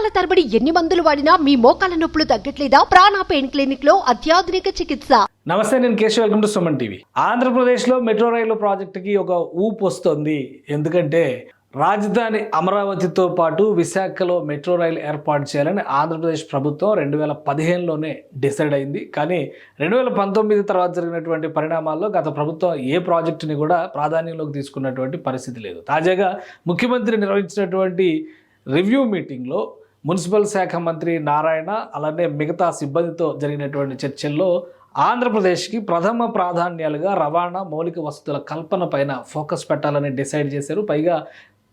నెలల తరబడి ఎన్ని మందులు వాడినా మీ మోకాల నొప్పులు తగ్గట్లేదా? ప్రాణా పెయిన్ క్లినిక్లో అత్యాధునిక చికిత్స. నమస్తే నేను Keshav. Welcome to Suman TV. ఆంధ్రప్రదేశ్లో మెట్రో రైలు ప్రాజెక్టుకి ఒక ఊపు వస్తుంది. ఎందుకంటే రాజధాని అమరావతితో పాటు విశాఖలో మెట్రో రైలు ఏర్పాటు చేయాలని ఆంధ్రప్రదేశ్ ప్రభుత్వం రెండు వేల పదిహేనులోనే డిసైడ్ అయింది. కానీ రెండు వేల పంతొమ్మిది తర్వాత జరిగినటువంటి పరిణామాల్లో గత ప్రభుత్వం ఏ ప్రాజెక్టుని కూడా ప్రాధాన్యంలోకి తీసుకున్నటువంటి పరిస్థితి లేదు. తాజాగా ముఖ్యమంత్రి నిర్వహించినటువంటి రివ్యూ మీటింగ్లో మున్సిపల్ శాఖ మంత్రి నారాయణ అలానే మిగతా సిబ్బందితో జరిగినటువంటి చర్చల్లో ఆంధ్రప్రదేశ్కి ప్రథమ ప్రాధాన్యాలుగా రవాణా మౌలిక వసతుల కల్పన పైన ఫోకస్ పెట్టాలని డిసైడ్ చేశారు. పైగా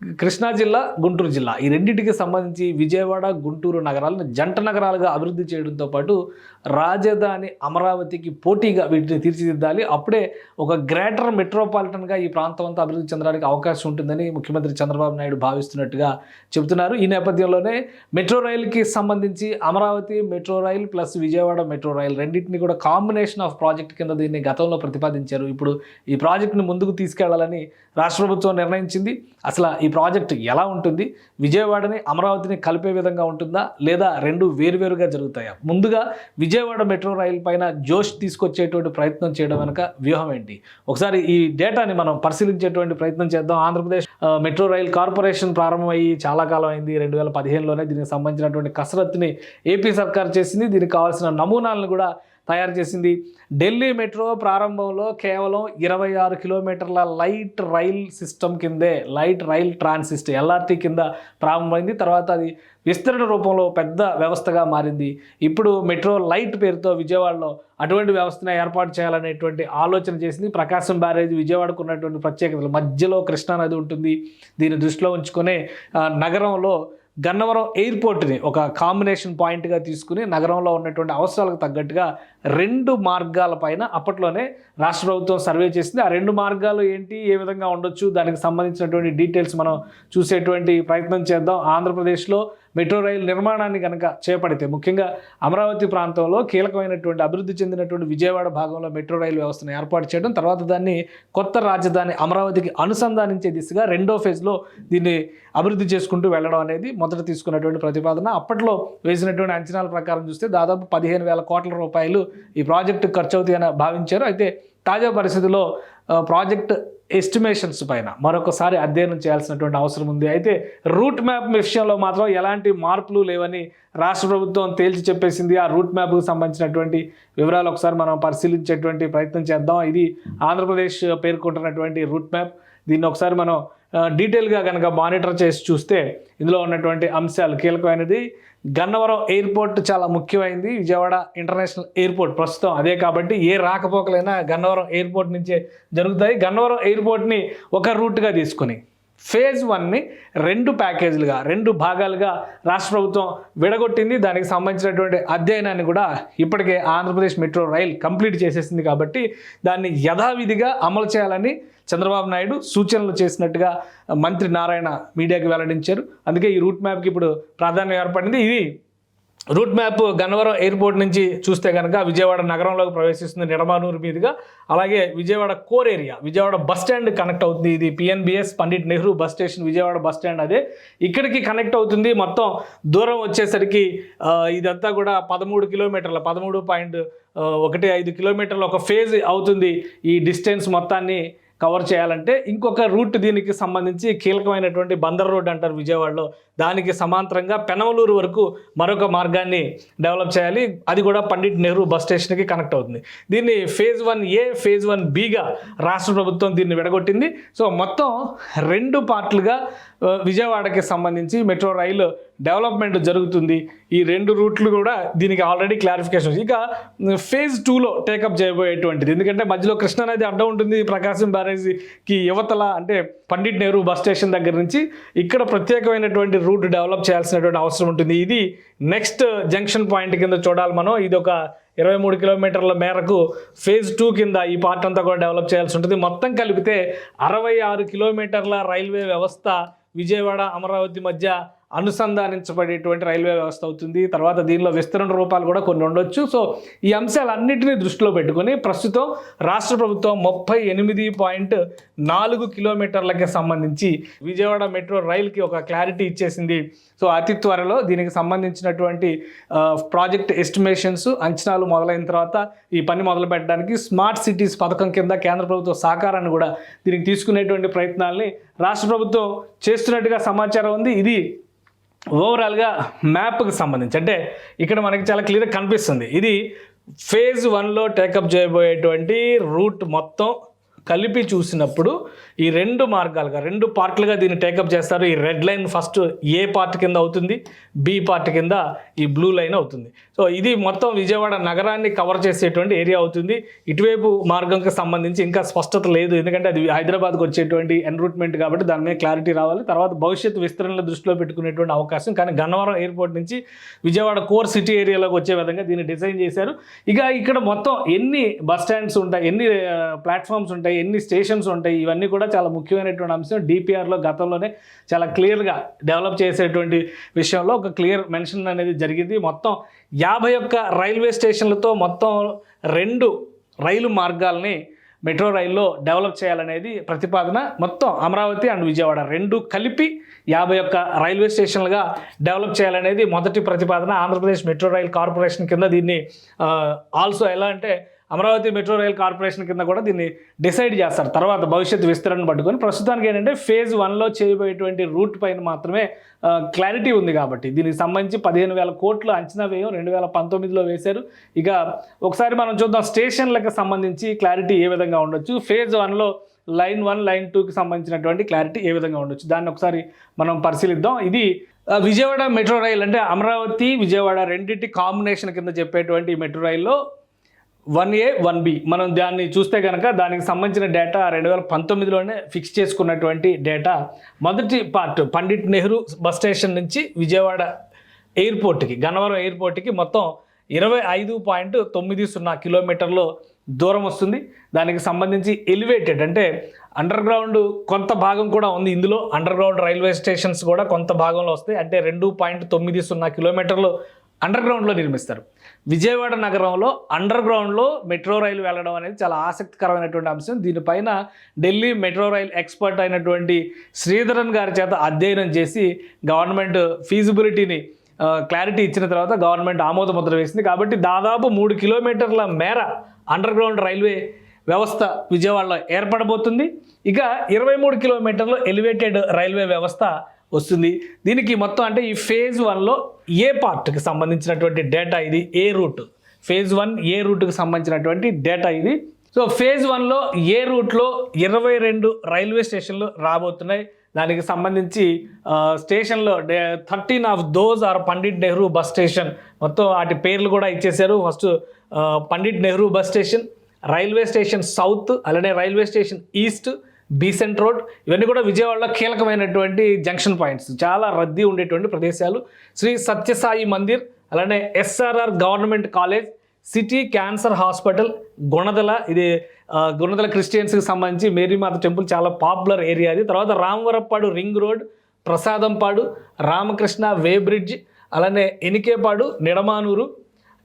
కృష్ణా జిల్లా గుంటూరు జిల్లా. ఈ రెండింటికి సంబంధించి విజయవాడ గుంటూరు నగరాలను జంట నగరాలుగా అభివృద్ధి చేయడంతో పాటు రాజధాని అమరావతికి పోటీగా వీటిని తీర్చిదిద్దాలి. అప్పుడే ఒక గ్రేటర్ మెట్రోపాలిటన్గా ఈ ప్రాంతం అంతా అభివృద్ధి చెందడానికి అవకాశం ఉంటుందని ముఖ్యమంత్రి చంద్రబాబు నాయుడు భావిస్తున్నట్టుగా చెబుతున్నారు. ఈ నేపథ్యంలోనే మెట్రో రైలుకి సంబంధించి Amaravati metro rail plus Vijayawada metro rail రెండింటిని కూడా కాంబినేషన్ ఆఫ్ ప్రాజెక్ట్ కింద దీన్ని గతంలో ప్రతిపాదించారు. ఇప్పుడు ఈ ప్రాజెక్టును ముందుకు తీసుకెళ్ళాలని రాష్ట్ర ప్రభుత్వం నిర్ణయించింది. అసలు ఈ ఈ ప్రాజెక్ట్ ఎలా ఉంటుంది? విజయవాడని అమరావతిని కలిపే విధంగా ఉంటుందా? లేదా రెండు వేరువేరుగా జరుగుతాయా? ముందుగా విజయవాడ మెట్రో రైలు పైన జోష్ తీసుకొచ్చేటువంటి ప్రయత్నం చేయడం వెనుక వ్యూహం ఏంటి? ఒకసారి ఈ డేటాని మనం పరిశీలించేటువంటి ప్రయత్నం చేద్దాం. ఆంధ్రప్రదేశ్ మెట్రో రైల్ కార్పొరేషన్ ప్రారంభమయ్యి చాలా కాలం అయింది రెండు వేల పదిహేనులోనే దీనికి సంబంధించినటువంటి కసరత్తుని ఏపీ సర్కార్ చేసింది. దీనికి కావాల్సిన నమూనాలను కూడా తయారు చేసింది. ఢిల్లీ మెట్రో ప్రారంభంలో కేవలం ఇరవై ఆరు కిలోమీటర్ల లైట్ రైల్ సిస్టమ్ కిందే లైట్ రైల్ ట్రాన్సిస్ట్ ఎల్ఆర్టీ కింద ప్రారంభమైంది. తర్వాత అది విస్తరణ రూపంలో పెద్ద వ్యవస్థగా మారింది. ఇప్పుడు మెట్రో లైట్ పేరుతో విజయవాడలో అటువంటి వ్యవస్థను ఏర్పాటు చేయాలనేటువంటి ఆలోచన చేసింది. ప్రకాశం బ్యారేజ్ విజయవాడకు ఉన్నటువంటి ప్రత్యేకతలు. మధ్యలో కృష్ణానది ఉంటుంది. దీన్ని దృష్టిలో ఉంచుకునే నగరంలో గన్నవరం ఎయిర్పోర్ట్ని ఒక కాంబినేషన్ పాయింట్గా తీసుకుని నగరంలో ఉన్నటువంటి అవసరాలకు తగ్గట్టుగా రెండు మార్గాల పైన అప్పట్లోనే రాష్ట్ర ప్రభుత్వం సర్వే చేసింది. ఆ రెండు మార్గాలు ఏంటి? ఏ విధంగా ఉండొచ్చు? దానికి సంబంధించినటువంటి డీటెయిల్స్ మనం చూసేటువంటి ప్రయత్నం చేద్దాం. ఆంధ్రప్రదేశ్లో మెట్రో రైలు నిర్మాణాన్ని కనుక చేపడితే ముఖ్యంగా అమరావతి ప్రాంతంలో కీలకమైనటువంటి అభివృద్ధి చెందినటువంటి విజయవాడ భాగంలో మెట్రో రైలు వ్యవస్థను ఏర్పాటు చేయడం తర్వాత దాన్ని కొత్త రాజధాని అమరావతికి అనుసంధానించే దిశగా రెండో ఫేజ్లో దీన్ని అభివృద్ధి చేసుకుంటూ వెళ్ళడం అనేది మొదట తీసుకున్నటువంటి ప్రతిపాదన. అప్పట్లో వేసినటువంటి అంచనాల ప్రకారం చూస్తే దాదాపు పదిహేను వేల కోట్ల రూపాయలు ఈ ప్రాజెక్టు ఖర్చు అవుతాయని భావించారు. అయితే తాజా పరిస్థితిలో ప్రాజెక్టు ప్రాజెక్ట్ ఎస్టిమేషన్స్ పైన మరొకసారి అధ్యయనం చేయాల్సినటువంటి అవసరం ఉంది. అయితే రూట్ మ్యాప్ విషయంలో మాత్రం ఎలాంటి మార్పులు లేవని రాష్ట్ర ప్రభుత్వం తేల్చి చెప్పేసింది. ఆ రూట్ మ్యాప్కు సంబంధించినటువంటి వివరాలు ఒకసారి మనం పరిశీలించేటువంటి ప్రయత్నం చేద్దాం. ఇది ఆంధ్రప్రదేశ్ పేర్కొంటున్నటువంటి రూట్ మ్యాప్. దీన్ని ఒకసారి మనం డీటెయిల్గా కనుక మానిటర్ చేసి చూస్తే ఇందులో ఉన్నటువంటి అంశాలు కీలకమైనది. గన్నవరం ఎయిర్పోర్ట్ చాలా ముఖ్యమైంది. విజయవాడ ఇంటర్నేషనల్ ఎయిర్పోర్ట్ ప్రస్తుతం అదే కాబట్టి ఏ రాకపోకలైనా గన్నవరం ఎయిర్పోర్ట్ నుంచే జరుగుతాయి. గన్నవరం ఎయిర్పోర్ట్ని ఒక రూట్గా తీసుకుని ఫేజ్ వన్ని రెండు ప్యాకేజీలుగా రెండు భాగాలుగా రాష్ట్ర ప్రభుత్వం విడగొట్టింది. దానికి సంబంధించినటువంటి అధ్యయనాన్ని కూడా ఇప్పటికే ఆంధ్రప్రదేశ్ మెట్రో రైల్ కంప్లీట్ చేసేసింది కాబట్టి దాన్ని యథావిధిగా అమలు చేయాలని చంద్రబాబు నాయుడు సూచనలు చేసినట్టుగా మంత్రి నారాయణ మీడియాకి వెల్లడించారు. అందుకే ఈ రూట్ మ్యాప్కి ఇప్పుడు ప్రాధాన్యం ఏర్పడింది. ఇది రూట్ మ్యాప్ గన్నవరం ఎయిర్పోర్ట్ నుంచి చూస్తే కనుక విజయవాడ నగరంలోకి ప్రవేశిస్తుంది నిడమానూరు మీదుగా. అలాగే Vijayawada core area Vijayawada bus stand connect అవుతుంది. ఇది PNBS Pandit Nehru bus station Vijayawada bus stand అదే. ఇక్కడికి కనెక్ట్ అవుతుంది మొత్తం దూరం వచ్చేసరికి ఇదంతా కూడా పదమూడు కిలోమీటర్ల పదమూడు పాయింట్ ఒకటి ఐదు కిలోమీటర్ల ఒక ఫేజ్ అవుతుంది ఈ డిస్టెన్స్ మొత్తాన్ని. కవర్ చేయాలంటే ఇంకొక రూట్ దీనికి సంబంధించి కీలకమైనటువంటి బందర్ రోడ్ అంటారు విజయవాడలో. దానికి సమాంతరంగా పెనమలూరు వరకు మరొక మార్గాన్ని డెవలప్ చేయాలి. అది కూడా పండిట్ నెహ్రూ బస్ స్టేషన్కి కనెక్ట్ అవుతుంది. దీన్ని phase one A phase one బిగా రాష్ట్ర ప్రభుత్వం దీన్ని విడగొట్టింది. సో మొత్తం రెండు పార్ట్లుగా విజయవాడకి సంబంధించి మెట్రో రైలు డెవలప్మెంట్ జరుగుతుంది. ఈ రెండు రూట్లు కూడా దీనికి ఆల్రెడీ క్లారిఫికేషన్ ఇక ఫేజ్ టూలో టేకప్ చేయబోయేటువంటిది. ఎందుకంటే మధ్యలో కృష్ణానది అడ్డం ఉంటుంది. ప్రకాశం బ్యారేజీకి యువతల అంటే పండిట్ నెహ్రూ బస్ స్టేషన్ దగ్గర నుంచి ఇక్కడ ప్రత్యేకమైనటువంటి రూట్ డెవలప్ చేయాల్సినటువంటి అవసరం ఉంటుంది. ఇది నెక్స్ట్ జంక్షన్ పాయింట్ కింద చూడాలి మనం. ఇది ఒక ఇరవై మూడు కిలోమీటర్ల మేరకు ఫేజ్ టూ కింద ఈ పార్ట్ అంతా కూడా డెవలప్ చేయాల్సి ఉంటుంది. మొత్తం కలిపితే అరవై ఆరు కిలోమీటర్ల రైల్వే వ్యవస్థ విజయవాడ అమరావతి మధ్య అనుసంధానించబడేటువంటి రైల్వే వ్యవస్థ అవుతుంది. తర్వాత దీనిలో విస్తరణ రూపాలు కూడా కొన్ని ఉండొచ్చు. సో ఈ అంశాలన్నింటినీ దృష్టిలో పెట్టుకుని ప్రస్తుతం రాష్ట్ర ప్రభుత్వం ముప్పై ఎనిమిది పాయింట్ నాలుగు కిలోమీటర్లకి సంబంధించి విజయవాడ మెట్రో రైలుకి ఒక క్లారిటీ ఇచ్చేసింది. సో అతి త్వరలో దీనికి సంబంధించినటువంటి ప్రాజెక్ట్ ఎస్టిమేషన్స్ అంచనాలు మొదలైన తర్వాత ఈ పని మొదలు పెట్టడానికి స్మార్ట్ సిటీస్ పథకం కింద కేంద్ర ప్రభుత్వ సహకారాన్ని కూడా దీనికి తీసుకునేటువంటి ప్రయత్నాల్ని రాష్ట్ర ప్రభుత్వం చేస్తున్నట్టుగా సమాచారం ఉంది. ఇది ఓవరాల్గా మ్యాప్కి సంబంధించి అంటే ఇక్కడ మనకి చాలా క్లియర్గా కనిపిస్తుంది. ఇది ఫేజ్ వన్లో టేకప్ చేయబోయేటువంటి రూట్ మొత్తం కలిపి చూసినప్పుడు ఈ రెండు మార్గాలుగా రెండు పార్ట్లుగా దీన్ని టేకప్ చేస్తారు. ఈ red line first A part కింద అవుతుంది బి పార్ట్ కింద ఈ బ్లూ లైన్ అవుతుంది. సో ఇది మొత్తం విజయవాడ నగరాన్ని కవర్ చేసేటువంటి ఏరియా అవుతుంది. ఇటువైపు మార్గంకి సంబంధించి ఇంకా స్పష్టత లేదు. ఎందుకంటే అది హైదరాబాద్కి వచ్చేటువంటి ఎన్రూట్మెంట్ కాబట్టి దాని మీద క్లారిటీ రావాలి. తర్వాత భవిష్యత్తు విస్తరణల దృష్టిలో పెట్టుకునేటువంటి అవకాశం. కానీ గన్నవరం ఎయిర్పోర్ట్ నుంచి విజయవాడ కోర్ సిటీ ఏరియాలోకి వచ్చే విధంగా దీన్ని డిజైన్ చేశారు. ఇక ఇక్కడ మొత్తం ఎన్ని బస్ స్టాండ్స్ ఉంటాయి ఎన్ని uh, ప్లాట్ఫామ్స్ ఉంటాయి ఎన్ని స్టేషన్స్ ఉంటాయి ఇవన్నీ కూడా చాలా ముఖ్యమైనటువంటి అంశం. డిపిఆర్లో గతంలోనే చాలా క్లియర్గా డెవలప్ చేసేటువంటి విషయంలో ఒక క్లియర్ మెన్షన్ అనేది జరిగింది. మొత్తం యాభై ఒక్క రైల్వే స్టేషన్లతో మొత్తం రెండు రైలు మార్గాల్ని మెట్రో రైల్లో డెవలప్ చేయాలనేది ప్రతిపాదన మొత్తం అమరావతి అండ్ విజయవాడ రెండు కలిపి యాభై ఒక్క రైల్వే స్టేషన్లుగా డెవలప్ చేయాలనేది మొదటి ప్రతిపాదన. ఆంధ్రప్రదేశ్ మెట్రో రైల్ కార్పొరేషన్ కింద దీన్ని ఆల్సో ఎలా అంటే అమరావతి మెట్రో రైల్ కార్పొరేషన్ కింద కూడా దీన్ని డిసైడ్ చేస్తారు. తర్వాత భవిష్యత్ విస్తరణను పట్టుకొని ప్రస్తుతానికి ఏంటంటే ఫేజ్ వన్లో చేయబోయేటువంటి రూట్ పైన మాత్రమే క్లారిటీ ఉంది కాబట్టి. దీనికి సంబంధించి పదిహేను వేల కోట్లు అంచనా వ్యయం రెండు వేల పంతొమ్మిదిలో వేశారు. ఇక ఒకసారి మనం చూద్దాం స్టేషన్లకు సంబంధించి క్లారిటీ ఏ విధంగా ఉండొచ్చు. ఫేజ్ వన్లో లైన్ వన్ లైన్ టూకి సంబంధించినటువంటి క్లారిటీ ఏ విధంగా ఉండొచ్చు? దాన్ని ఒకసారి మనం పరిశీలిద్దాం. ఇది విజయవాడ మెట్రో రైల్ అంటే అమరావతి విజయవాడ రెండింటి కాంబినేషన్ కింద చెప్పేటువంటి ఈ మెట్రో రైల్లో వన్ ఏ వన్ బి. మనం దాన్ని చూస్తే కనుక దానికి సంబంధించిన డేటా రెండు వేల పంతొమ్మిదిలోనే ఫిక్స్ చేసుకున్నటువంటి డేటా. మొదటి part Pandit Nehru bus station నుంచి విజయవాడ ఎయిర్పోర్ట్కి గన్నవరం ఎయిర్పోర్ట్కి మొత్తం ఇరవై ఐదు పాయింట్ తొమ్మిది సున్నా కిలోమీటర్లు దూరం వస్తుంది. దానికి సంబంధించి ఎలివేటెడ్ అంటే అండర్ గ్రౌండ్ కొంత భాగం కూడా ఉంది ఇందులో. అండర్ గ్రౌండ్ రైల్వే స్టేషన్స్ కూడా కొంత భాగంలో వస్తాయి. అంటే రెండు పాయింట్ తొమ్మిది సున్నా కిలోమీటర్లు అండర్ గ్రౌండ్లో నిర్మిస్తారు. విజయవాడ నగరంలో అండర్ గ్రౌండ్లో మెట్రో రైలు వెళ్ళడం అనేది చాలా ఆసక్తికరమైనటువంటి అంశం. దీనిపైన ఢిల్లీ మెట్రో రైల్ ఎక్స్పర్ట్ అయినటువంటి శ్రీధరన్ గారి చేత అధ్యయనం చేసి గవర్నమెంట్ ఫీజిబిలిటీని క్లారిటీ ఇచ్చిన తర్వాత గవర్నమెంట్ ఆమోద ముద్ర వేసింది. కాబట్టి దాదాపు మూడు కిలోమీటర్ల మేర అండర్ గ్రౌండ్ రైల్వే వ్యవస్థ విజయవాడలో ఏర్పడబోతుంది. ఇక ఇరవై మూడు కిలోమీటర్లు ఎలివేటెడ్ రైల్వే వ్యవస్థ వస్తుంది. దీనికి మొత్తం అంటే ఈ ఫేజ్ వన్లో ఏ పార్ట్కి సంబంధించినటువంటి డేటా ఇది? A route phase one A రూట్కి సంబంధించినటువంటి డేటా ఇది? సో ఫేజ్ వన్లో ఏ రూట్లో ఇరవై రెండు రైల్వే స్టేషన్లు రాబోతున్నాయి? దానికి సంబంధించి స్టేషన్లో స్టేషన్లో thirteen of those are Pandit Nehru bus station మొత్తం వాటి పేర్లు కూడా ఇచ్చేశారు. First Pandit Nehru bus station railway station south అలానే railway station east Besant road ఇవన్నీ కూడా విజయవాడలో కీలకమైనటువంటి జంక్షన్ పాయింట్స్. చాలా రద్దీ ఉండేటువంటి ప్రదేశాలు. శ్రీ సత్యసాయి మందిర్ అలానే SRR government college city cancer hospital Gunadala ఇది గుణదల క్రిస్టియన్స్కి సంబంధించి మేరీమాత టెంపుల్ చాలా పాపులర్ ఏరియా అది. తర్వాత Ramavarappadu ring road Prasadampadu Ramakrishna way bridge అలానే Enikepadu Nidamanuru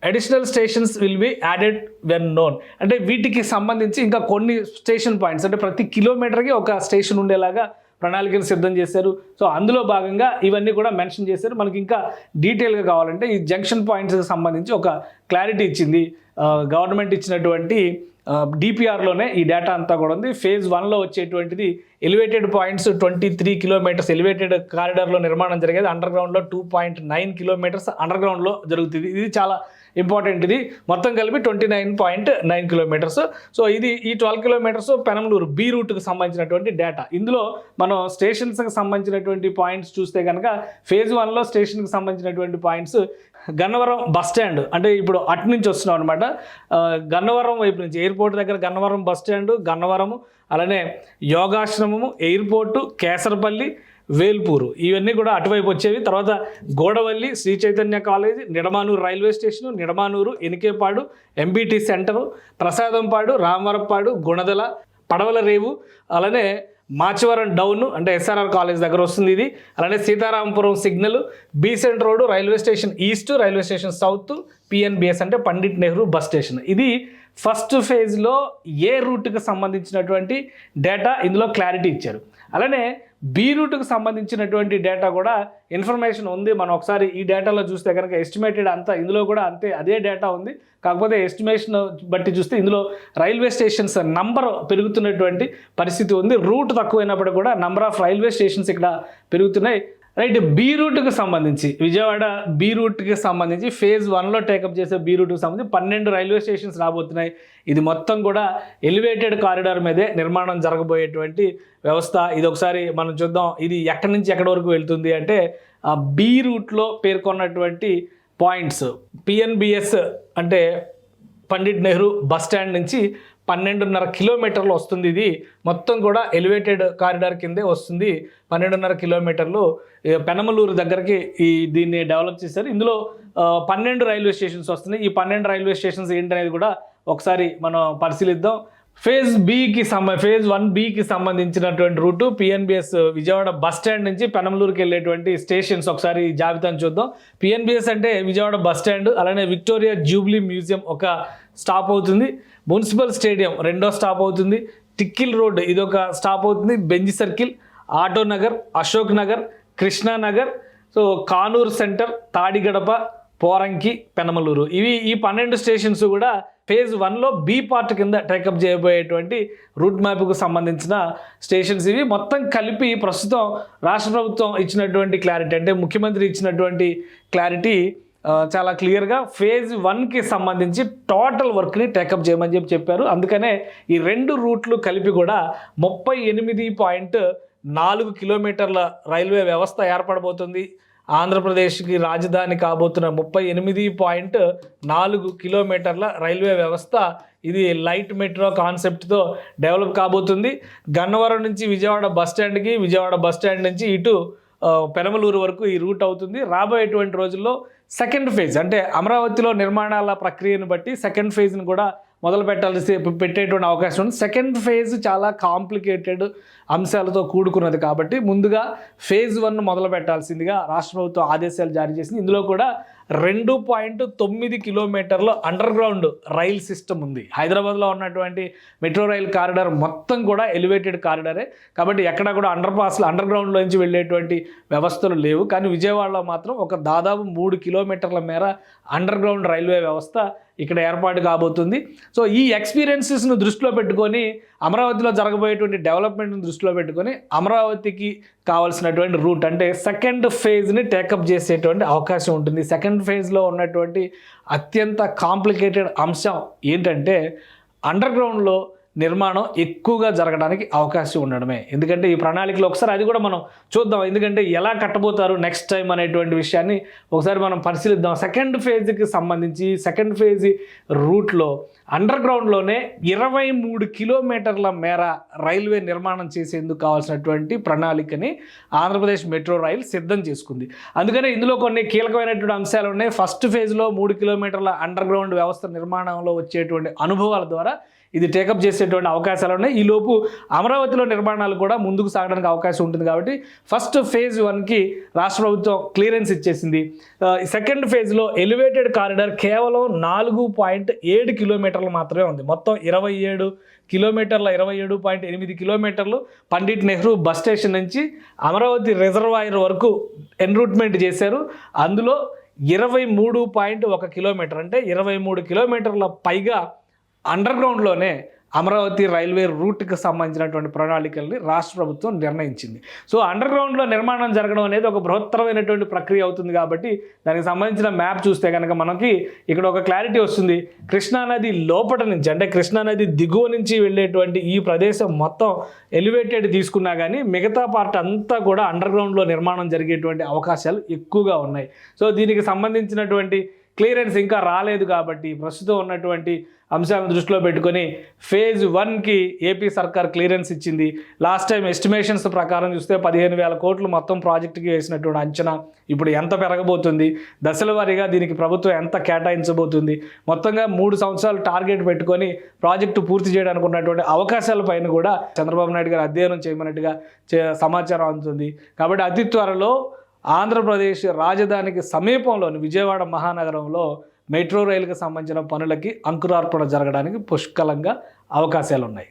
additional stations will be added when known అంటే వీటికి సంబంధించి ఇంకా కొన్ని స్టేషన్ పాయింట్స్ అంటే ప్రతి కిలోమీటర్కి ఒక స్టేషన్ ఉండేలాగా ప్రణాళికను సిద్ధం చేశారు. సో అందులో భాగంగా ఇవన్నీ కూడా మెన్షన్ చేశారు. మనకి ఇంకా డీటెయిల్గా కావాలంటే ఈ జంక్షన్ పాయింట్స్కి సంబంధించి ఒక క్లారిటీ ఇచ్చింది. గవర్నమెంట్ ఇచ్చినటువంటి డిపిఆర్లోనే ఈ డేటా అంతా కూడా ఉంది. ఫేజ్ వన్లో వచ్చేటువంటిది elevated points twenty three kilometres elevated కారిడార్లో నిర్మాణం జరిగేది అండర్ గ్రౌండ్లో two point nine kilometres under గ్రౌండ్లో జరుగుతుంది. ఇది చాలా ఇంపార్టెంట్ ఇది మొత్తం కలిపి twenty nine point nine kilometres. So ఇది ఈ ట్వెల్వ్ కిలోమీటర్స్ పెనంలూరు బీ రూట్కి సంబంధించినటువంటి డేటా. ఇందులో మనం స్టేషన్స్కి సంబంధించినటువంటి పాయింట్స్ చూస్తే కనుక ఫేజ్ వన్లో స్టేషన్కి సంబంధించినటువంటి పాయింట్స్. గన్నవరం బస్ స్టాండ్ అంటే ఇప్పుడు అటు నుంచి వస్తున్నాం అనమాట గన్నవరం వైపు నుంచి ఎయిర్పోర్ట్ దగ్గర గన్నవరం బస్ స్టాండ్ గన్నవరము అలానే యోగాశ్రమము ఎయిర్పోర్టు కేసరపల్లి వేల్పూరు. ఇవన్నీ కూడా అటువైపు వచ్చేవి. తర్వాత Godavalli Sri Chaitanya college Nidamanuru railway station Nidamanuru Enikepadu MBT centre Prasadampadu Ramavarapadu Gunadala Padavala Revu అలానే మాచవరం డౌన్ అంటే ఎస్ఆర్ఆర్ కాలేజ్ దగ్గర వస్తుంది ఇది. అలానే Sitarampuram signal Besant road railway station east railway station south PNBS అంటే పండిట్ నెహ్రూ బస్ స్టేషన్. ఇది first ఫేజ్లో A రూట్కి సంబంధించినటువంటి డేటా ఇందులో క్లారిటీ ఇచ్చారు. అలానే బి రూట్కి సంబంధించినటువంటి డేటా కూడా ఇన్ఫర్మేషన్ ఉంది. మనం ఒకసారి ఈ డేటాలో చూస్తే కనుక ఎస్టిమేటెడ్ అంతా ఇందులో కూడా అంతే అదే డేటా ఉంది. కాకపోతే ఎస్టిమేషన్ బట్టి చూస్తే ఇందులో రైల్వే స్టేషన్స్ నంబర్ పెరుగుతున్నటువంటి పరిస్థితి ఉంది. రూట్ తక్కువైనప్పుడు కూడా నంబర్ ఆఫ్ రైల్వే స్టేషన్స్ ఇక్కడ పెరుగుతున్నాయి. రైట్ బి రూట్కి సంబంధించి విజయవాడ బి రూట్కి సంబంధించి ఫేజ్ వన్లో టేకప్ చేసే బి రూట్కి సంబంధించి పన్నెండు రైల్వే స్టేషన్స్ రాబోతున్నాయి. ఇది మొత్తం కూడా ఎలివేటెడ్ కారిడార్ మీదే నిర్మాణం జరగబోయేటువంటి వ్యవస్థ. ఇది ఒకసారి మనం చూద్దాం ఇది ఎక్కడి నుంచి ఎక్కడి వరకు వెళ్తుంది అంటే ఆ బి రూట్లో పేర్కొన్నటువంటి పాయింట్స్. పిఎన్బిఎస్ అంటే పండిట్ నెహ్రూ బస్ స్టాండ్ నుంచి పన్నెండున్నర కిలోమీటర్లు వస్తుంది ఇది. మొత్తం కూడా ఎలివేటెడ్ కారిడార్ కిందే వస్తుంది. పన్నెండున్నర కిలోమీటర్లు. పెనమలూరు దగ్గరికి ఈ దీన్ని డెవలప్ చేశారు. ఇందులో పన్నెండు రైల్వే స్టేషన్స్ వస్తున్నాయి. ఈ పన్నెండు రైల్వే స్టేషన్స్ ఏంటనేది కూడా ఒకసారి మనం పరిశీలిద్దాం. ఫేజ్ బికి సంబ ఫేజ్ వన్ బికి సంబంధించినటువంటి route PNBS Vijayawada bus stand నుంచి పెనమలూరుకి వెళ్ళేటువంటి స్టేషన్స్ ఒకసారి జాబితాను చూద్దాం. పిఎన్బిఎస్ అంటే విజయవాడ బస్ స్టాండ్ అలానే విక్టోరియా జూబ్లీ మ్యూజియం ఒక స్టాప్ అవుతుంది. మున్సిపల్ స్టేడియం రెండో స్టాప్ అవుతుంది. టిక్కిల్ రోడ్ ఇది ఒక స్టాప్ అవుతుంది. Benz circle auto Nagar Ashok Nagar Krishnanagar so Kanuru centre Tadigadapa Poranki Penamaluru. ఇవి ఈ పన్నెండు స్టేషన్స్ కూడా ఫేజ్ వన్లో బి పార్ట్ కింద టేకప్ చేయబోయేటువంటి రూట్ మ్యాప్కు సంబంధించిన స్టేషన్స్ ఇవి. మొత్తం కలిపి ప్రస్తుతం రాష్ట్ర ప్రభుత్వం ఇచ్చినటువంటి క్లారిటీ అంటే ముఖ్యమంత్రి ఇచ్చినటువంటి క్లారిటీ చాలా క్లియర్గా ఫేజ్ వన్కి సంబంధించి టోటల్ వర్క్ని టేకప్ చేయమని చెప్పి చెప్పారు. అందుకనే ఈ రెండు రూట్లు కలిపి కూడా ముప్పై ఎనిమిది పాయింట్ నాలుగు కిలోమీటర్ల రైల్వే వ్యవస్థ ఏర్పడబోతుంది. ఆంధ్రప్రదేశ్కి రాజధాని కాబోతున్న ముప్పై ఎనిమిది పాయింట్ నాలుగు కిలోమీటర్ల రైల్వే వ్యవస్థ ఇది లైట్ మెట్రో కాన్సెప్ట్తో డెవలప్ కాబోతుంది. గన్నవరం నుంచి విజయవాడ బస్ స్టాండ్కి విజయవాడ బస్ స్టాండ్ నుంచి ఇటు పెనమలూరు వరకు ఈ రూట్ అవుతుంది. రాబోయేటువంటి రోజుల్లో సెకండ్ ఫేజ్ అంటే అమరావతిలో నిర్మాణాల ప్రక్రియను బట్టి సెకండ్ ఫేజ్ని కూడా మొదలు పెట్టాల్సి పెట్టేటువంటి అవకాశం ఉంది. సెకండ్ ఫేజ్ చాలా కాంప్లికేటెడ్ అంశాలతో కూడుకున్నది కాబట్టి ముందుగా ఫేజ్ వన్ మొదలు పెట్టాల్సిందిగా రాష్ట్ర ప్రభుత్వం ఆదేశాలు జారీ చేసింది. ఇందులో కూడా రెండు పాయింట్ తొమ్మిది కిలోమీటర్ల అండర్ గ్రౌండ్ రైల్ సిస్టమ్ ఉంది. హైదరాబాద్లో ఉన్నటువంటి మెట్రో రైల్ కారిడార్ మొత్తం కూడా ఎలివేటెడ్ కారిడారే కాబట్టి ఎక్కడ కూడా అండర్ పాస్లు అండర్ గ్రౌండ్లో నుంచి వెళ్ళేటువంటి వ్యవస్థలు లేవు. కానీ విజయవాడలో మాత్రం ఒక దాదాపు మూడు కిలోమీటర్ల మేర అండర్ గ్రౌండ్ రైల్వే వ్యవస్థ ఇక్కడ ఏర్పాటు కాబోతుంది. సో ఈ ఎక్స్పీరియన్సెస్ను దృష్టిలో పెట్టుకొని అమరావతిలో జరగబోయేటువంటి డెవలప్మెంట్ని దృష్టిలో పెట్టుకొని అమరావతికి కావాల్సినటువంటి రూట్ అంటే సెకండ్ ఫేజ్ని టేకప్ చేసేటువంటి అవకాశం ఉంటుంది. సెకండ్ ఫేజ్లో ఉన్నటువంటి అత్యంత కాంప్లికేటెడ్ అంశం ఏంటంటే అండర్ గ్రౌండ్లో నిర్మాణం ఎక్కువగా జరగడానికి అవకాశం ఉండడమే. ఎందుకంటే ఈ ప్రణాళికలో ఒకసారి అది కూడా మనం చూద్దాం. ఎందుకంటే ఎలా కట్టబోతారు నెక్స్ట్ టైం అనేటువంటి విషయాన్ని ఒకసారి మనం పరిశీలిద్దాం. సెకండ్ ఫేజ్కి సంబంధించి సెకండ్ ఫేజ్ రూట్లో అండర్ గ్రౌండ్లోనే ఇరవై మూడు కిలోమీటర్ల మేర రైల్వే నిర్మాణం చేసేందుకు కావాల్సినటువంటి ప్రణాళికని ఆంధ్రప్రదేశ్ మెట్రో రైల్ సిద్ధం చేసుకుంది. అందుకనే ఇందులో కొన్ని కీలకమైనటువంటి అంశాలు ఉన్నాయి. ఫస్ట్ ఫేజ్లో మూడు కిలోమీటర్ల అండర్ గ్రౌండ్ వ్యవస్థ నిర్మాణంలో వచ్చేటువంటి అనుభవాల ద్వారా ఇది టేకప్ చేసేటువంటి అవకాశాలు ఉన్నాయి. ఈ లోపు అమరావతిలో నిర్మాణాలు కూడా ముందుకు సాగడానికి అవకాశం ఉంటుంది కాబట్టి ఫస్ట్ ఫేజ్ వన్కి రాష్ట్ర ప్రభుత్వం క్లియరెన్స్ ఇచ్చేసింది. సెకండ్ ఫేజ్లో ఎలివేటెడ్ కారిడార్ కేవలం నాలుగు పాయింట్ ఏడు కిలోమీటర్లు మాత్రమే ఉంది. మొత్తం ఇరవై ఏడు కిలోమీటర్ల ఇరవై ఏడు పాయింట్ ఎనిమిది కిలోమీటర్లు పండిట్ నెహ్రూ బస్ స్టేషన్ నుంచి అమరావతి రిజర్వాయర్ వరకు ఎన్రూట్మెంట్ చేశారు. అందులో ఇరవై మూడు పాయింట్ ఒక కిలోమీటర్ అంటే ఇరవై మూడు కిలోమీటర్ల పైగా అండర్ గ్రౌండ్లోనే అమరావతి రైల్వే రూట్కి సంబంధించినటువంటి ప్రణాళికల్ని రాష్ట్ర ప్రభుత్వం నిర్ణయించింది. సో అండర్ గ్రౌండ్లో నిర్మాణం జరగడం అనేది ఒక బృహత్తరమైనటువంటి ప్రక్రియ అవుతుంది కాబట్టి దానికి సంబంధించిన మ్యాప్ చూస్తే కనుక మనకి ఇక్కడ ఒక క్లారిటీ వస్తుంది. కృష్ణానది లోపల నుంచి అంటే కృష్ణానది దిగువ నుంచి వెళ్ళేటువంటి ఈ ప్రదేశం మొత్తం ఎలివేటెడ్ తీసుకున్నా కానీ మిగతా పార్ట్ అంతా కూడా అండర్ గ్రౌండ్లో నిర్మాణం జరిగేటువంటి అవకాశాలు ఎక్కువగా ఉన్నాయి. సో దీనికి సంబంధించినటువంటి క్లియరెన్స్ ఇంకా రాలేదు కాబట్టి ప్రస్తుతం ఉన్నటువంటి అంశాలను దృష్టిలో పెట్టుకొని ఫేజ్ వన్కి ఏపీ సర్కార్ క్లియరెన్స్ ఇచ్చింది. లాస్ట్ టైం ఎస్టిమేషన్స్ ప్రకారం చూస్తే పదిహేను వేల కోట్లు మొత్తం ప్రాజెక్టుకి వేసినటువంటి అంచనా ఇప్పుడు ఎంత పెరగబోతుంది? దశల వారీగా దీనికి ప్రభుత్వం ఎంత కేటాయించబోతుంది? మొత్తంగా మూడు సంవత్సరాలు టార్గెట్ పెట్టుకొని ప్రాజెక్టు పూర్తి చేయడానికి ఉన్నటువంటి అవకాశాలపైన కూడా చంద్రబాబు నాయుడు గారు అధ్యయనం చేయమన్నట్టుగా చే- సమాచారం అందుతుంది. కాబట్టి అతి త్వరలో ఆంధ్రప్రదేశ్ రాజధానికి సమీపంలోని విజయవాడ మహానగరంలో మెట్రో రైలుకు సంబంధించిన పనులకి అంకురార్పణ జరగడానికి పుష్కలంగా అవకాశాలు ఉన్నాయి